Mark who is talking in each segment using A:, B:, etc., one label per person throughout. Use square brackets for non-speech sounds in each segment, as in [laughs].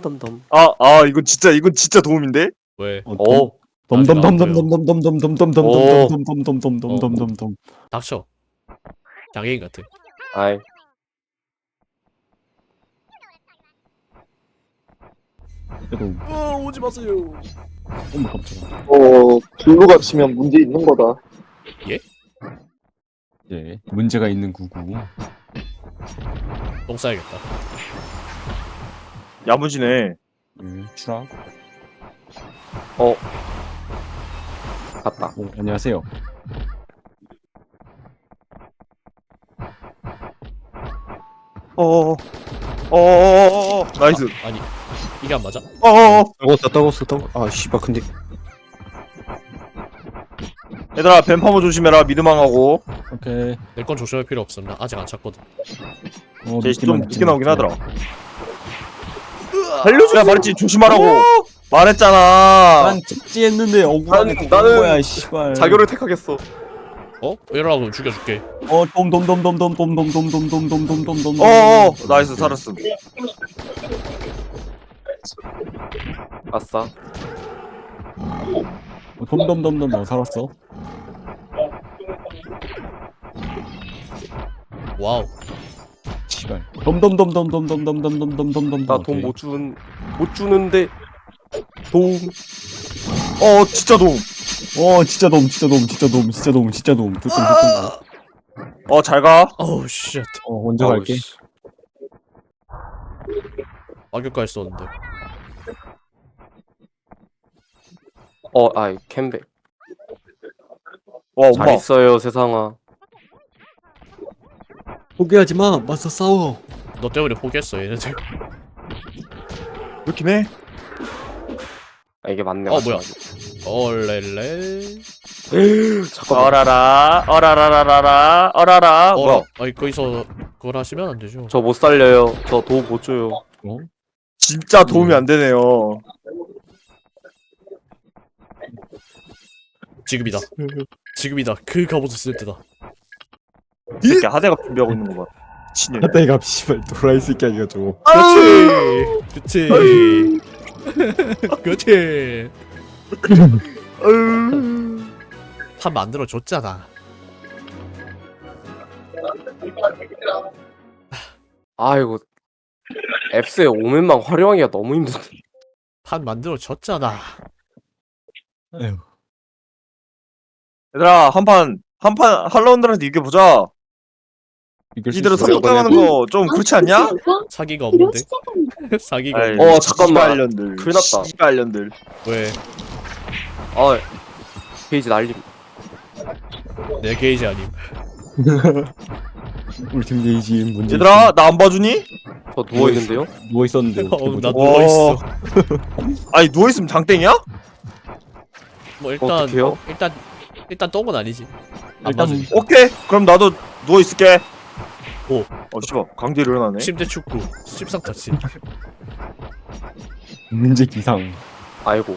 A: 덤덤.
B: 아, 아, 이건 진짜, 이건 진짜 도움인데?
C: 왜?
A: 오.
D: 덤덤덤덤덤덤덤덤덤덤덤덤덤덤덤덤덤덤덤
C: 닥쳐. 장애인 같아.
A: 아이.
C: 어 오지 마세요.
D: 너무 깜짝이야
E: 어, 블루가 치면 문제 있는 거다.
D: 예 문제가 있는 구구
C: 똥 싸야겠다.
B: 야무지네.
D: 예 추락
A: 갔다.
D: 어, 안녕하세요
B: 어어어. 어어어어. 나이스.
C: 아니 이게 안 맞아?
B: 어어어.
A: 떨궜어 떨궜어 떨궜. 아 씨발 근데
B: 얘들아, 뱀파머 조심해라. 미드망하고.
D: 오케이
C: 내 건 조심할 필요 없음. 나 아직 안 찼거든.
D: 어,
B: 쟤
D: 늦게
B: 좀
D: 만났지,
B: 늦게 나오긴. 하더라. 살려줘. 야, 말했지. 조심하라고. 말했잖아.
D: 난 찍지 했는데 억울하게
A: 나는-
D: 거야 씨발
A: 자교를 택하겠어.
C: 어? 이러라고 그럼 죽여줄게.
D: 어 돔돔돔돔돔돔돔돔돔돔돔돔돔돔
B: 어어. 나이스, 살았음.
A: 아싸.
D: 돔돔돔돔 너 살았어
C: 와우.
D: 씨발 돔돔돔돔돔돔돔돔돔돔돔돔
A: 나돈 못 주는 못 주는데 도움.
B: 어, 진짜 도움.
D: 어 진짜 돔 진짜 돔 진짜 돔 진짜 돔 진짜 돔 조금 조금
B: 어, 잘 가.
C: 어우 쉣.
D: 어 먼저 갈게
A: 아우, 씨.
C: 악역까지 썼는데.
A: 어, 아이 캠백.
B: 와, 엄마.
A: 잘 있어요 세상아.
D: 포기하지 마 맞서 싸워
C: 너 때문에 포기했어 얘네들.
B: 그렇긴 해.
A: 아 이게 맞네.
C: 어 뭐야? 얼렐레.
A: 잠깐만.
B: 어라라. 어라라라라라. 어라라. 뭐야?
C: 어? 아니 거기서 그걸 하시면 안 되죠.
A: 저 못 살려요. 저 도움 못 줘요.
B: 진짜 도움이 안 되네요.
C: 지금이다. 지금이다. 그 갑옷을 쓸 때다.
B: 이 새끼 하대가 준비하고 있는 거 봐. 미친년.
D: 내가 씨발 도라이 새끼 아니가 저거
C: 그렇지. 그렇지. 그렇지. 판 만들어 줬잖아.
A: 아이고. 앱스의 오면만 활용하기가 너무 힘든데.
C: 판 만들어 줬잖아.
D: 에휴
B: 얘들아, 한 판, 한 판, 할라운드한테 이겨보자. 이대로
D: 있어
B: 성공하는 거 좀 그렇지 않냐?
C: 사기가 없는데. [laughs] 사기가
B: 아이,
C: 없는데.
A: 어, 잠깐만.
B: 씨발년들.
A: 큰일 났다.
B: 씨발년들.
C: 왜?
A: 아 페이지 날림.
C: 내 게이지 아님. [laughs]
D: 우리 팀 게이지 문제
B: 얘들아, 나 안 봐주니?
A: 저 누워 있는데요.
D: 누워 있었는데 어떻게
C: 어,
D: 보자
C: 나 누워 있어.
B: 아니, 누워 있으면 장땡이야?
C: 뭐 일단
A: 어떡해요?
C: 일단 일단 똥은 아니지. 안
D: 일단.
B: 오케이. 그럼 나도 누워 있을게.
C: 오.
B: 어, 씨발. 강제 일어나네.
C: 침대 축구. 십상타치.
D: 문제 기상
A: 아이고.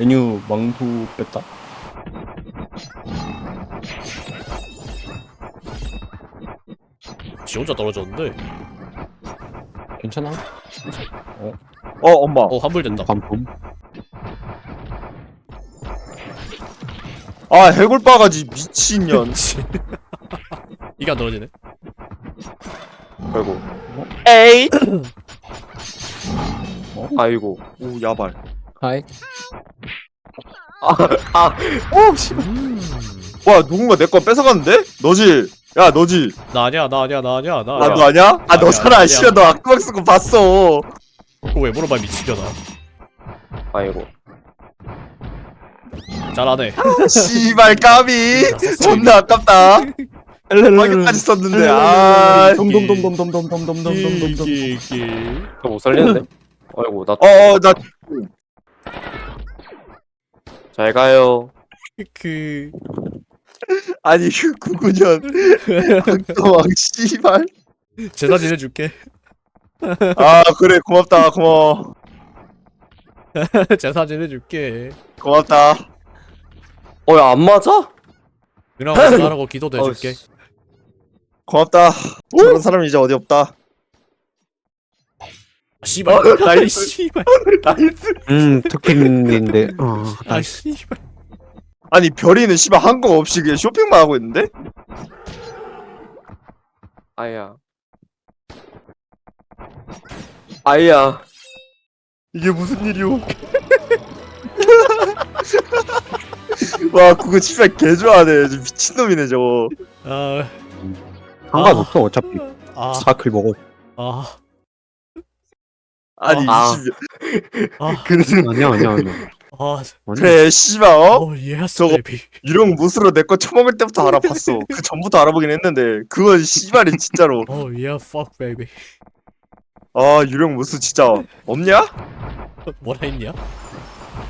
D: 애뉴 망토 뺐다
C: 지 혼자 떨어졌는데.
D: 괜찮아
B: 어, 엄마.
C: 어 환불된다.
D: 반품
B: 아, 해골 바가지 미친년. [laughs]
C: 이게 안 떨어지네.
A: 아이고.
B: 에이.
A: 아이고.
B: 오, 야발.
D: 하이
A: 아
B: 오, 씨.
C: 음.
B: 와, 누군가 내 거 뺏어갔는데? 너지? 야, 너지?
C: 나 아니야 나 아니야 나 아니야 나
B: 아,
C: 아니야.
B: 너 아니야? 아,
C: 아니야,
B: 너잖아.
C: 아니야.
B: 씨발, 너 악박 쓰고 봤어.
C: 그거 왜 물어봐 미치려나.
A: 아이고.
C: 잘하네.
B: 씨발, 까비. 존나 아깝다. 마이크까지 썼는데, 아.
C: 끼끼끼.
A: 저못 살리는데. 아이고 나.
B: 어, 어, 나,
A: 잘 가요.
C: 그
B: 아니, 그 99년. 박도왕, 씨발.
C: 제사 지내줄게.
B: 아, 그래, 고맙다, 고마워.
C: 제사 지내줄게.
B: 고맙다.
A: 어야 안 맞아?
C: 누나가 [laughs] 잘하고 기도도 해줄게.
A: 어이씨.
B: 고맙다. 저런 사람이 이제 어디 없다.
C: 아, 씨발.
A: 어,
C: 아,
A: 나이스.
C: 씨발.
A: 나이스.
F: 음 특킨인데 어
C: 아, 씨발.
B: 아니 별이는 씨발 한거 없이 그냥 쇼핑만 하고 있는데?
A: 아야. 아야. 이게 무슨 일이오? [laughs]
B: 와 그거 씨발 개 좋아하네 저 미친놈이네 저거
C: 아,
F: 상관없어 어차피.
C: 아,
F: 사클 먹어.
C: 아,
B: 아니
A: 아.
B: 씨,
C: 아, [laughs]
A: 그는
F: 아니야 아니야 아니야.
C: 아.
F: 아니야
B: 그래 씨발 어?
C: 어, 예스,
B: 저거-
C: 베이비.
B: 유령 무스로 내 거 처먹을 때부터 알아봤어. [laughs] 그 전부터 알아보긴 했는데 그건 씨발이 진짜로.
C: 어, 예, fuck, baby.
B: 아 유령 무스 진짜 없냐?
C: 뭐라 했냐?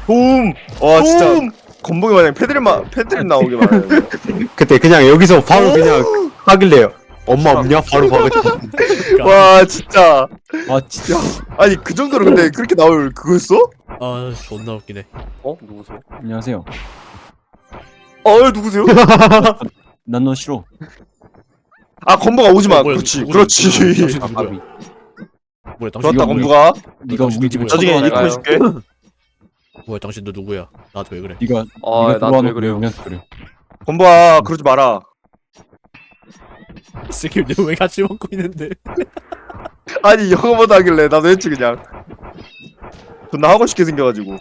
B: 도움! 와 진짜 건봉이 마냥 패드립만 패드립 나오게 말하는
F: 그때 그냥 여기서 바로 그냥 하길래요 엄마 없냐 바로 가가지고 [laughs]
B: 와 진짜
D: 아 진짜
B: 아니 그 정도로 근데 그렇게 나올 그거였어?
C: 아, 존나 웃기네.
A: 어 누구세요?
D: 안녕하세요
A: 어 누구세요?
D: 난 너 싫어
B: 아 건보가 오지마
C: 어, 뭐야,
B: 그렇지
C: 누구야,
B: 그렇지
C: 누구야, 누구야.
F: 아, 까비.
C: 뭐야, 당신
B: 좋았다 건보가
D: 네가 우리 집을
C: 누구야?
B: 나중에 해줄게
C: 뭐야, 당신도 누구야? 나한테 왜 그래?
D: 네가
A: 아
D: 네가
A: 나도
D: 들어와놓고
A: 왜 그래요?
D: 그래
B: 건보가 그러지 마라
C: 스킬 내왜 같이 먹고 있는데? [laughs]
B: 아니 영어보다 하길래 나도 했지 그냥 존나 하고 싶게 생겨가지고.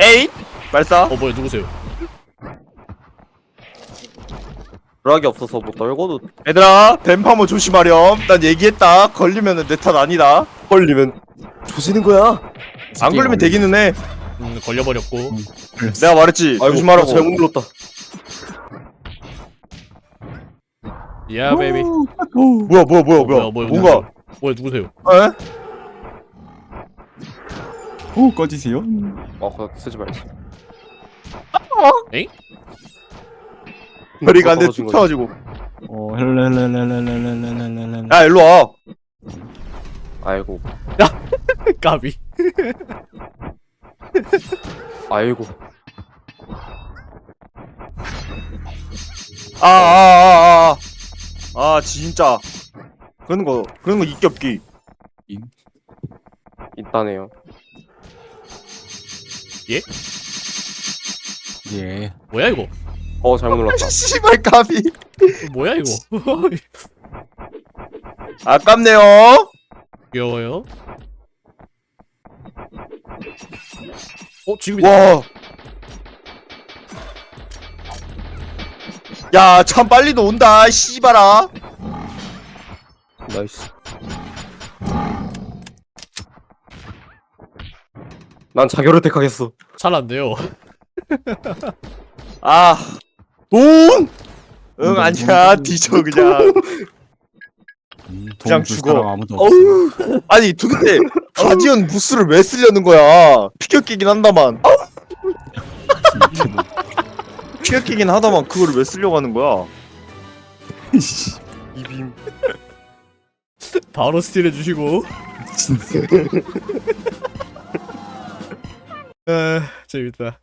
B: 에잇! 말싸?
C: 어, 뭐야, 누구세요?
A: 락이 없어서 뭐 떨고도
B: 얘들아 뱀파모 조심하렴. 난 얘기했다. 걸리면은 내 탓 아니다.
A: 걸리면 조지는 거야.
B: 안 걸리면 되기는 해.
C: 음, 걸려버렸고.
B: 내가 말했지. 조심하라고.
A: 나 잘못 눌렀다.
C: 야, 베이비.
B: 뭐야 뭐야 뭐야 뭐야 뭔가
C: 누구세요? 뭐야, 누구세요?
B: 에?
D: 오 꺼지세요
A: 어 그거 쓰지 말지.
B: 머리가 안돼
A: 떨어진 거지.
B: 툭쳐가지고
D: 어 헬렐렐렐렐렐렐렐렐렐렐
B: 야 일로 와
A: 아이고
C: 까비.
A: 아이고.
B: 아, 아아아 아 아 아, 진짜 그런 거 그런 거 있기 없기
A: 있다네요.
D: 예
C: 뭐야, 이거?
A: 어 잘못 눌렀다. [laughs]
B: 씨발 까비
C: 어, 뭐야, 이거? [laughs]
B: 아깝네요
C: 귀여워요. 어, 지금이다.
B: 와. 야, 참 빨리도 온다. 씨발아.
A: 나이스. 난 자결을 택하겠어.
C: 잘 안 돼요. [laughs]
B: 아. 돈. 응, 아니야. 뒤져 그냥.
D: 음,
B: 그냥
D: 줄
B: 죽어.
D: 사람 아무도 없어
A: 어우.
B: 아니, 도대체 가디언 부스를 왜 쓰려는 거야? 피겨 끼긴 한다만. 피겨 끼긴 하다만 그거를 왜 쓰려고 하는 거야? [laughs]
A: 이빔.
C: 바로 스틸 해주시고.
D: 진짜 [laughs]
C: 아, 재밌다.